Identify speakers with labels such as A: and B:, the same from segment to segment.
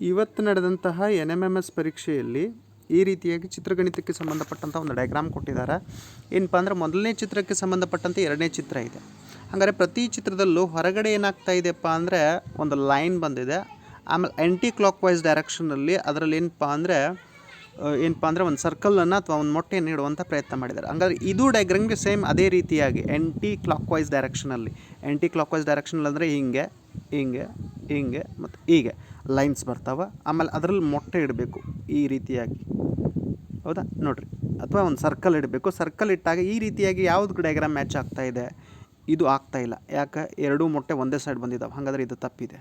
A: ಇವತ್ತು ನಡೆದಂತಹ N M M S ಪರೀಕ್ಷೆಯಲ್ಲಿ ಈ ರೀತಿಯಾಗಿ ಚಿತ್ರಗಣಿತಕ್ಕೆ ಸಂಬಂಧಪಟ್ಟಂಥ ಒಂದು ಡಯಾಗ್ರಾಮ್ ಕೊಟ್ಟಿದ್ದಾರೆ. ಏನಪ್ಪ ಅಂದರೆ ಮೊದಲನೇ ಚಿತ್ರಕ್ಕೆ ಸಂಬಂಧಪಟ್ಟಂತೆ ಎರಡನೇ ಚಿತ್ರ ಇದೆ. ಹಾಗಾದರೆ ಪ್ರತಿ ಚಿತ್ರದಲ್ಲೂ ಹೊರಗಡೆ ಏನಾಗ್ತಾ ಇದೆಯಪ್ಪ ಅಂದರೆ ಒಂದು ಲೈನ್ ಬಂದಿದೆ. ಆಮೇಲೆ ಆ್ಯಂಟಿ ಕ್ಲಾಕ್ ವೈಸ್ ಡೈರೆಕ್ಷನಲ್ಲಿ ಅದರಲ್ಲಿ ಏನಪ್ಪ ಅಂದರೆ ಏನಪ್ಪ ಅಂದರೆ ಒಂದು ಸರ್ಕಲನ್ನು ಅಥವಾ ಒಂದು ಮೊಟ್ಟೆಯನ್ನು ಇಡುವಂಥ ಪ್ರಯತ್ನ ಮಾಡಿದ್ದಾರೆ. ಹಂಗಾದ್ರೆ ಇದು ಡಯಾಗ್ರಾಮ್ಗೆ ಸೇಮ್ ಅದೇ ರೀತಿಯಾಗಿ ಆ್ಯಂಟಿ ಕ್ಲಾಕ್ ವೈಸ್ ಡೈರೆಕ್ಷನಲ್ಲಿ ಆ್ಯಂಟಿ ಕ್ಲಾಕ್ ವೈಸ್ ಡೈರೆಕ್ಷನಲ್ಲಿ ಅಂದರೆ ಹಿಂಗೆ ಹಿಂಗೆ ಹಿಂಗೆ ಮತ್ತು ಹೀಗೆ. ಲೈನ್ಸ್ ಬರ್ತಾವೆ. ಆಮೇಲೆ ಅದರಲ್ಲಿ ಮೊಟ್ಟೆ ಇಡಬೇಕು ಈ ರೀತಿಯಾಗಿ. ಹೌದಾ? ನೋಡಿರಿ. ಅಥವಾ ಒಂದು ಸರ್ಕಲ್ ಇಡಬೇಕು. ಸರ್ಕಲ್ ಇಟ್ಟಾಗ ಈ ರೀತಿಯಾಗಿ ಯಾವ್ದು ಡಯಾಗ್ರಾಮ್ ಮ್ಯಾಚ್ ಆಗ್ತಾ ಇದೆ? ಇದು ಆಗ್ತಾ ಇಲ್ಲ. ಯಾಕೆ? ಎರಡೂ ಮೊಟ್ಟೆ ಒಂದೇ ಸೈಡ್ ಬಂದಿದ್ದಾವೆ ಹಾಗಾದ್ರೆ ಇದು ತಪ್ಪಿದೆ.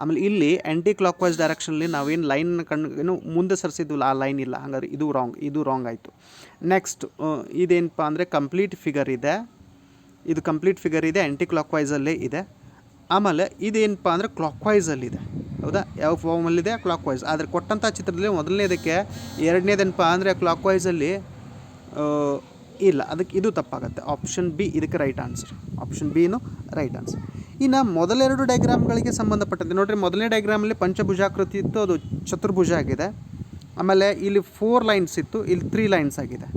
A: ಆಮೇಲೆ ಇಲ್ಲಿ ಆ್ಯಂಟಿ ಕ್ಲಾಕ್ ವೈಸ್ ಡೈರೆಕ್ಷನಲ್ಲಿ ನಾವೇನು ಲೈನ್ ಕಣ್ಣು ಏನು ಮುಂದೆ ಸರಿಸಿದ್ವಲ್ಲ, ಆ ಲೈನ್ ಇಲ್ಲ. ಹಾಗಾದ್ರೆ ಇದು ರಾಂಗ್ ಇದು ರಾಂಗ್ ಆಯಿತು. ನೆಕ್ಸ್ಟ್ ಇದೇನಪ್ಪ ಅಂದರೆ ಕಂಪ್ಲೀಟ್ ಫಿಗರ್ ಇದೆ. ಇದು ಕಂಪ್ಲೀಟ್ ಫಿಗರ್ ಇದೆ ಆ್ಯಂಟಿ ಕ್ಲಾಕ್ ವೈಸಲ್ಲೇ ಇದೆ. ಆಮೇಲೆ ಇದೇನಪ್ಪ ಅಂದರೆ ಕ್ಲಾಕ್ ವೈಸಲ್ಲಿದೆ ಹೌದಾ? ಯಾವ ಫಾರ್ಮಲ್ಲಿದೆ ಕ್ಲಾಕ್ ವೈಸ್ ಆದರೆ ಕೊಟ್ಟಂಥ ಚಿತ್ರದಲ್ಲಿ ಮೊದಲನೇದಕ್ಕೆ ಎರಡನೇದೇನಪ್ಪ ಅಂದರೆ ಕ್ಲಾಕ್ ವೈಸಲ್ಲಿ ಇಲ್ಲ. ಅದಕ್ಕೆ ಇದು ತಪ್ಪಾಗುತ್ತೆ. ಆಪ್ಷನ್ ಬಿ ಇದಕ್ಕೆ ರೈಟ್ ಆನ್ಸರ್ ಆಪ್ಷನ್ ಬಿನು ರೈಟ್ ಆನ್ಸರ್ ಇನ್ನು ಮೊದಲೆರಡು ಡಯಾಗ್ರಾಮ್ಗಳಿಗೆ ಸಂಬಂಧಪಟ್ಟಂತೆ. ನೋಡಿರಿ, ಮೊದಲನೇ ಡಯಾಗ್ರಾಮಲ್ಲಿ ಪಂಚಭುಜಾಕೃತಿ ಇತ್ತು, ಅದು ಚತುರ್ಭುಜ ಆಗಿದೆ. ಆಮೇಲೆ ಇಲ್ಲಿ ಫೋರ್ ಲೈನ್ಸ್ ಇತ್ತು, ಇಲ್ಲಿ ತ್ರೀ ಲೈನ್ಸ್ ಆಗಿದೆ.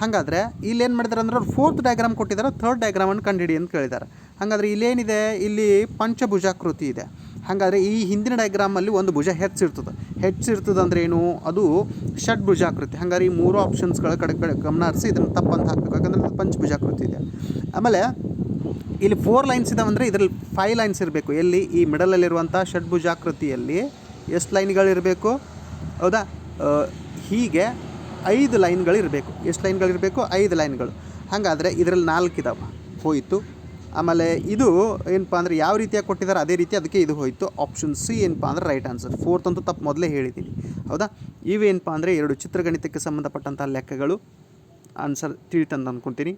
A: ಹಾಗಾದರೆ ಇಲ್ಲಿ ಏನು ಮಾಡಿದ್ದಾರೆ ಅಂದ್ರೆ ಅವ್ರು ಫೋರ್ತ್ ಡಯಾಗ್ರಾಮ್ ಕೊಟ್ಟಿದ್ದಾರೆ ಥರ್ಡ್ ಡಯಾಗ್ರಾಮನ್ನು ಕಂಡುಹಿಡಿ ಅಂತ ಕೇಳಿದ್ದಾರೆ ಹಾಗಾದರೆ ಇಲ್ಲೇನಿದೆ? ಇಲ್ಲಿ ಪಂಚಭುಜಾಕೃತಿ ಇದೆ. ಹಾಗಾದರೆ ಈ ಹಿಂದಿನ ಡಯಾಗ್ರಾಮಲ್ಲಿ ಒಂದು ಭುಜ ಹೆಚ್ಚಿರ್ತದೆ. ಹೆಚ್ಚಿರ್ತದೆ ಅಂದರೆ ಏನು? ಅದು ಷಡ್ಭುಜಾಕೃತಿ ಹಾಗಾದ್ರೆ ಈ ಮೂರು ಆಪ್ಷನ್ಸ್ಗಳ ಕಡೆ ಕಡೆ ಗಮನ ಹರಿಸಿ ಇದನ್ನು ತಪ್ಪಂತ ಹಾಕಬೇಕು. ಯಾಕಂದರೆ ಪಂಚಭುಜಾಕೃತಿ ಇದೆ. ಆಮೇಲೆ ಇಲ್ಲಿ ಫೋರ್ ಲೈನ್ಸ್ ಇದಾವೆ ಅಂದರೆ ಇದರಲ್ಲಿ ಫೈವ್ ಲೈನ್ಸ್ ಇರಬೇಕು. ಎಲ್ಲಿ? ಈ ಮಿಡಲಲ್ಲಿರುವಂಥ ಷಡ್ಭುಜಾಕೃತಿಯಲ್ಲಿ ಎಷ್ಟು ಲೈನ್ಗಳಿರಬೇಕು ಹೌದಾ? ಹೀಗೆ ಐದು ಲೈನ್ಗಳಿರಬೇಕು ಎಷ್ಟು ಲೈನ್ಗಳಿರಬೇಕು ಐದು ಲೈನ್ಗಳು ಹಾಗಾದರೆ ಇದರಲ್ಲಿ ನಾಲ್ಕು ಇದಾವೆ. ಹೋಯಿತು. ಆಮೇಲೆ ಇದು ಏನಪ್ಪ ಅಂದರೆ ಯಾವ ರೀತಿಯಾಗಿ ಕೊಟ್ಟಿದ್ದಾರೆ, ಅದೇ ರೀತಿ ಅದಕ್ಕೆ ಇದು ಹೋಯಿತು. ಆಪ್ಷನ್ ಸಿ ಏನಪ್ಪ ಅಂದರೆ ರೈಟ್ ಆನ್ಸರ್ ಫೋರ್ತ್ ಅಂತೂ ತಪ್ಪು ಮೊದಲೇ ಹೇಳಿದ್ದೀನಿ. ಹೌದಾ? ಇವೇನಪ್ಪ ಅಂದರೆ ಎರಡು ಚಿತ್ರಗಣಿತಕ್ಕೆ ಸಂಬಂಧಪಟ್ಟಂಥ ಲೆಕ್ಕಗಳು. ಆನ್ಸರ್ ತಿಳಿತಂದು ಅಂದ್ಕೊತೀನಿ